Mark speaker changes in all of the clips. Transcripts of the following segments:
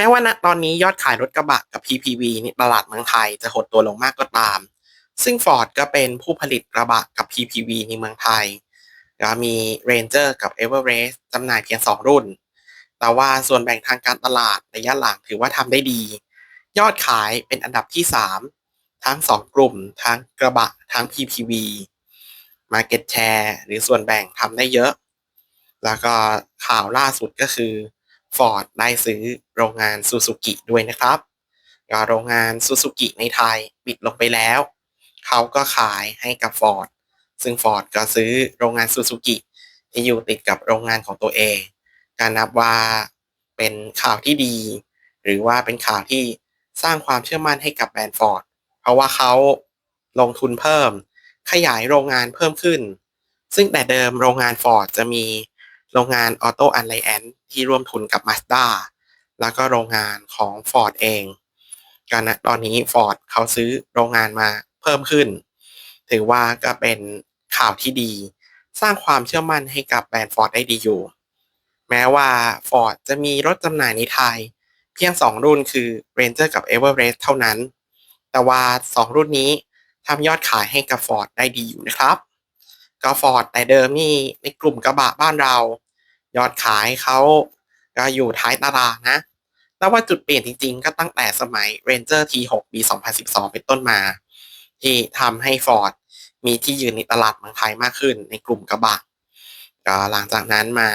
Speaker 1: แม้ว่าณตอนนี้ยอดขายรถกระบะกับ PPV ในตลาดเมืองไทยจะหดตัวลงมากก็ตาม ซึ่ง Ford ก็เป็นผู้ผลิตกระบะกับ PPV ในเมืองไทยก็มี Ranger กับ Everest จำหน่ายเพียง 2 รุ่น แต่ว่าส่วนแบ่งทางการตลาดระยะหลังถือว่าทำได้ดี ยอดขายเป็นอันดับที่ 3 ทั้ง 2 กลุ่ม ทั้งกระบะ ทั้ง PPV Market Share หรือส่วนแบ่งทำได้เยอะ แล้วก็ข่าวล่าสุดก็คือ Ford ได้ซื้อโรงงานซูซูกิด้วยนะครับโรงงานซูซูกิในไทยปิดลงไปแล้ว เขาก็ขายให้กับ Ford ซึ่ง Ford ก็ซื้อโรงงานซูซูกิที่อยู่ติดกับโรงงานของตัวเอง การนับว่าเป็นข่าวที่ดี หรือว่าเป็นข่าวที่สร้างความเชื่อมั่นให้กับแบรนด์ Ford เพราะว่าเขาลงทุนเพิ่ม ขยายโรงงานเพิ่มขึ้น ซึ่งแต่เดิมโรงงาน Ford จะมีโรงงาน Auto Alliance ที่ร่วมทุนกับ Mazda แล้วก็โรงงานของ Ford เองการณตอนนี้ Ford เขาซื้อโรงงานมาเพิ่มขึ้น ถือว่าก็เป็นข่าวที่ดี สร้างความเชื่อมั่นให้กับแบรนด์ Ford ได้ดีอยู่ แม้ว่า Ford จะมีรถจำหน่ายในไทย เพียง 2 รุ่นคือ Ranger กับ Everest เท่านั้น แต่ว่า 2 รุ่นนี้ทำยอดขายให้กับ Ford ได้ดีอยู่นะครับก็ Ford แต่เดิมนี่ในกลุ่มกระบะบ้านเรา ยอดขายเขาก็อยู่ท้ายตารางนะแต่ว่าจุดเปลี่ยนจริงๆ ก็ตั้งแต่สมัย Ranger T6 ปี 2012 เป็นต้นมา ที่ทำให้ Ford มีที่ยืนในตลาดเมืองไทยมากขึ้นในกลุ่มกระบะก็หลังจากนั้นมา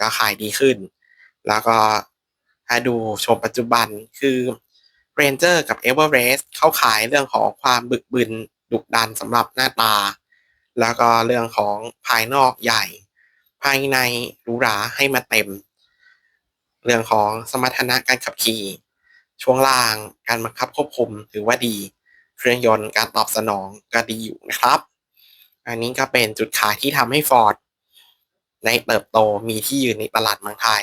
Speaker 1: ก็ขายดีขึ้น แล้วก็ถ้าดูชมปัจจุบันคือ Ranger กับ Everest เขาขายเรื่องของความบึกบึนดุดันสำหรับหน้าตา แล้วก็เรื่องของภายนอกใหญ่ ภายในหรูหราให้มาเต็ม เรื่องของสมรรถนะการขับขี่ ช่วงล่างการบังคับควบคุมถือว่าดี เครื่องยนต์การตอบสนองก็ดีอยู่นะครับ อันนี้ก็เป็นจุดขายที่ทำให้ Ford ในเติบโตมีที่ยืนในตลาดเมืองไทย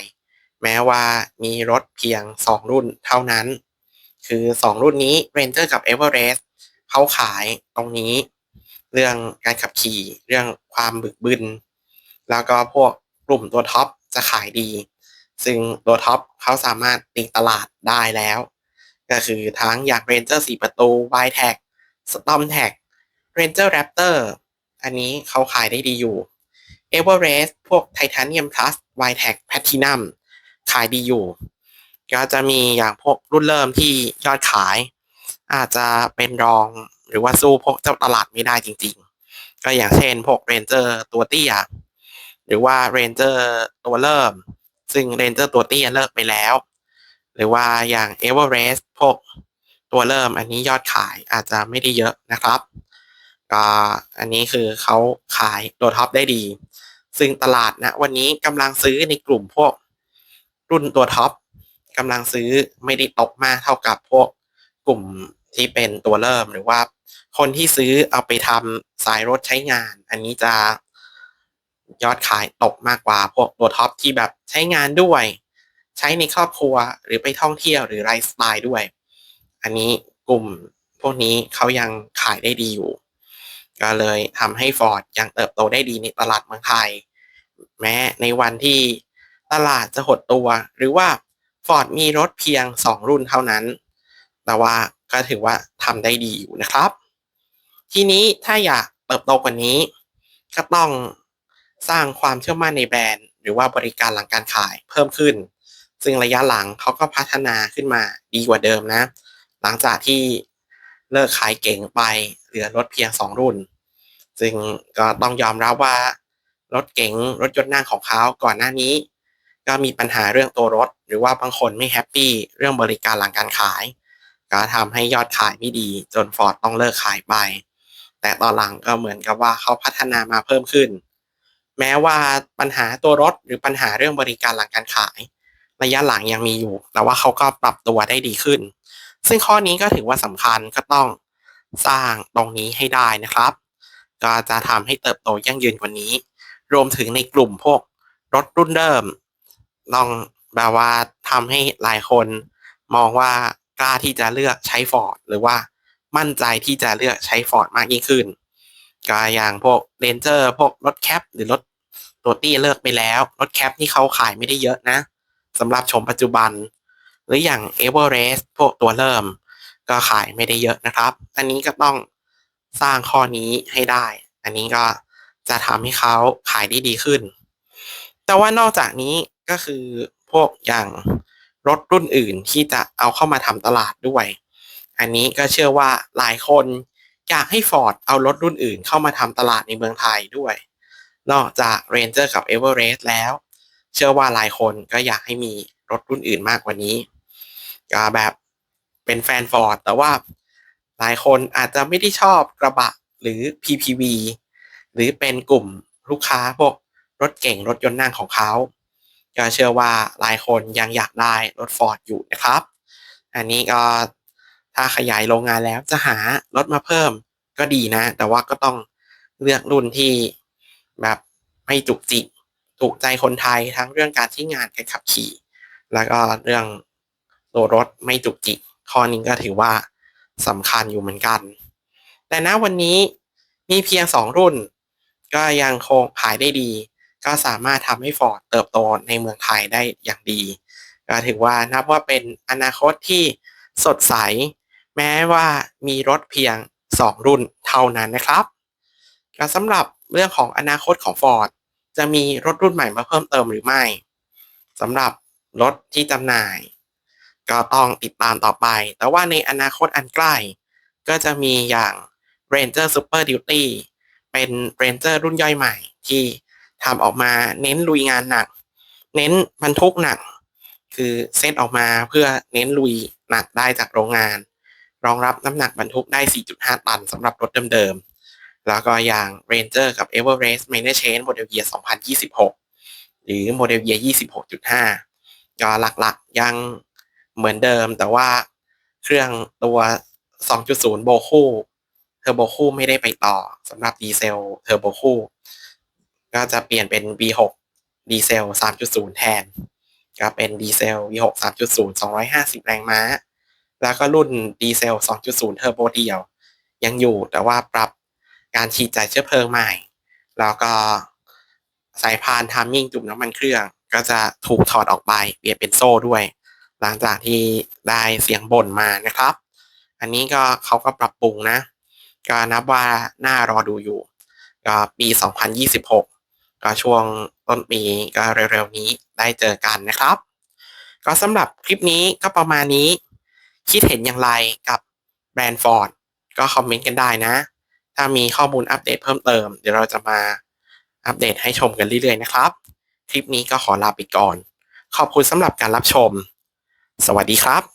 Speaker 1: แม้ว่ามีรถเพียง 2 รุ่นเท่านั้น คือ 2 รุ่นนี้ Ranger กับ Everest เขาขายตรงนี้ เรื่องการขับขี่ เรื่องความบึกบึน แล้วก็พวกกลุ่มตัวท็อปจะขายดี ซึ่งตัวท็อปเขาสามารถตีตลาดได้แล้ว ก็คือทั้งอย่าง Ranger 4 ประตู y t a g Storm Tag Ranger Raptor อันนี้เขาขายได้ดีอยู่ Everest พวก Titanium Plus y t a g Platinum ขายดีอยู่ ก็จะมีอย่างพวกรุ่นเริ่มที่ยอดขาย อาจจะเป็นรองหรือว่าสู้พวกเจ้าตลาดไม่ได้จริง ๆ ก็อย่างเช่นพวก Ranger ตัวเตี้ย หรือว่า Ranger ตัวเริ่ม ซึ่ง Ranger ตัวเตี้ยเลิกไปแล้ว หรือว่าอย่าง Everest พวกตัวเริ่มอันนี้ยอดขายอาจจะไม่ได้เยอะนะครับก็อันนี้คือเขาขายตัวท็อปได้ดี ซึ่งตลาดนะวันนี้กำลังซื้อในกลุ่มพวกรุ่นตัวท็อปกำลังซื้อไม่ได้ตกมากเท่ากับพวกกลุ่มที่เป็นตัวเริ่มหรือว่าคนที่ซื้อเอาไปทำสายรถใช้งาน อันนี้จะ ยอดขายตกมากกว่าพวกตัวท็อปที่แบบใช้งานด้วย ใช้ในครอบครัวหรือไปท่องเที่ยวหรือไลฟ์สไตล์ด้วย อันนี้กลุ่มพวกนี้เขายังขายได้ดีอยู่ ก็เลยทำให้ Ford ยังเติบโตได้ดีในตลาดเมืองไทย แม้ในวันที่ตลาดจะหดตัว หรือว่า Ford มีรถเพียง 2 รุ่นเท่านั้น แต่ว่าก็ถือว่าทำได้ดีอยู่นะครับ ทีนี้ถ้าอยากเติบโตกว่านี้ ก็ต้อง สร้างความเชื่อมั่นในแบรนด์ หรือว่าบริการหลังการขายเพิ่มขึ้น ซึ่งระยะหลังเขาก็พัฒนาขึ้นมาดีกว่าเดิมนะ หลังจากที่เลิกขายเก่งไปเหลือรถเพียง 2 รุ่น ซึ่งก็ต้องยอมรับว่ารถเก๋งรถยนต์นั่งของเขาก่อนหน้านี้ ก็มีปัญหาเรื่องตัวรถ หรือว่าบางคนไม่แฮปปี้เรื่องบริการหลังการขาย ก็ทำให้ยอดขายไม่ดีจนฟอร์ดต้องเลิกขายไป แต่ตอนหลังก็เหมือนกับว่าเขาพัฒนามาเพิ่มขึ้น แม้ว่าปัญหาตัวรถหรือปัญหาเรื่องบริการหลังการขาย ระยะหลังยังมีอยู่ แต่ว่าเขาก็ปรับตัวได้ดีขึ้น ซึ่งข้อนี้ก็ถือว่าสำคัญก็ต้องสร้างตรงนี้ให้ได้นะครับ ก็จะทำให้เติบโตยั่งยืนกว่านี้ รวมถึงในกลุ่มพวกรถรุ่นเดิมลองแบบว่าทำให้หลายคนมองว่ากล้าที่จะเลือกใช้ฟอร์ดหรือว่ามั่นใจที่จะเลือกใช้ฟอร์ดมากยิ่งขึ้น ก็อย่างพวกเรนเจอร์พวกรถแคปหรือรถตัวตี้เลิกไปแล้ว รถแคปนี่เขาขายไม่ได้เยอะนะสำหรับชมปัจจุบัน หรืออย่าง e v e r e s t พวกตัวเริ่ม ก็ขายไม่ได้เยอะนะครับ อันนี้ก็ต้องสร้างข้อนี้ให้ได้ อันนี้ก็จะทำให้เขาขายได้ดีขึ้น แต่ว่านอกจากนี้ก็คือพวกอย่างรถรุ่นอื่นที่จะเอาเข้ามาทำตลาดด้วย อันนี้ก็เชื่อว่าหลายคน อยากให้ Ford เอารถรุ่นอื่นเข้ามาทำตลาดในเมืองไทยด้วย นอกจาก Ranger กับ Everest แล้ว เชื่อว่าหลายคนก็อยากให้มีรถรุ่นอื่นมากกว่านี้ก็แบบเป็นแฟน Ford แต่ว่าหลายคนอาจจะไม่ได้ชอบกระบะหรือ PPV หรือเป็นกลุ่มลูกค้าพวกรถเก่งรถยนต์นั่งของเขาก็เชื่อว่าหลายคนยังอยากได้รถ Ford อยู่นะครับ อันนี้ก็ ถ้าขยายโรงงานแล้วจะหารถมาเพิ่มก็ดีนะ แต่ว่าก็ต้องเลือกรุ่นที่แบบไม่จุกจิกถูกใจคนไทยทั้งเรื่องการที่งานการขับขี่ แล้วก็เรื่องตัวรถไม่จุกจิกข้อนี้ก็ถือว่าสำคัญอยู่เหมือนกัน แต่ณวันนี้มีเพียง 2 รุ่น ก็ยังคงขายได้ดี ก็สามารถทำให้ฟอร์ดเติบโตในเมืองไทยได้อย่างดี ก็ถือว่านับว่าเป็นอนาคตที่สดใส แม้ว่ามีรถเพียง 2 รุ่นเท่านั้นนะครับก็สำหรับเรื่องของอนาคตของ Ford จะมีรถรุ่นใหม่มาเพิ่มเติมหรือไม่สำหรับรถที่จำหน่าย ก็ต้องติดตามต่อไป แต่ว่าในอนาคตอันใกล้ ก็จะมีอย่าง Ranger Super Duty เป็น Ranger รุ่นย่อยใหม่ที่ทำออกมาเน้นลุยงานหนัก เน้นบรรทุกหนัก คือเซตออกมาเพื่อเน้นลุยหนักได้จากโรงงาน รองรับน้ำหนักบรรทุกได้ 4.5 ตันสำหรับรถเดิมๆ แล้วก็อย่าง Ranger กับ Everest Minor Change Model Year 2026 หรือ Model Year 26.5 ก็หลักๆยังเหมือนเดิม แต่ว่าเครื่องตัว 2.0 โบคู่เทอร์โบคู่ไม่ได้ไปต่อสำหรับดีเซลเทอร์โบคู่ก็จะเปลี่ยนเป็น V6 ดีเซล 3.0 แทน ก็เป็นดีเซล V6 3.0 250 แรงม้า แล้วก็รุ่นดีเซล 2.0 เทอร์โบเดียว ยังอยู่แต่ว่าปรับการฉีดจ่ายเชื้อเพลิงใหม่ แล้วก็สายพานทามมิ่งจุ่มน้ำมันเครื่อง ก็จะถูกถอดออกไปเปลี่ยนเป็นโซ่ด้วย หลังจากที่ได้เสียงบ่นมานะครับ อันนี้ก็เขาก็ปรับปรุงนะ ก็นับว่าน่ารอดูอยู่ ก็ปี 2026 ก็ช่วงต้นปีก็เร็วๆนี้ได้เจอกันนะครับ ก็สำหรับคลิปนี้ก็ประมาณนี้ คิดเห็นอย่างไรกับแบรนด์ฟอร์ดก็คอมเมนต์กันได้นะ ถ้ามีข้อมูลอัปเดตเพิ่มเติม เดี๋ยวเราจะมาอัปเดตให้ชมกันเรื่อยๆนะครับ คลิปนี้ก็ขอลาไปก่อน ขอบคุณสำหรับการรับชม สวัสดีครับ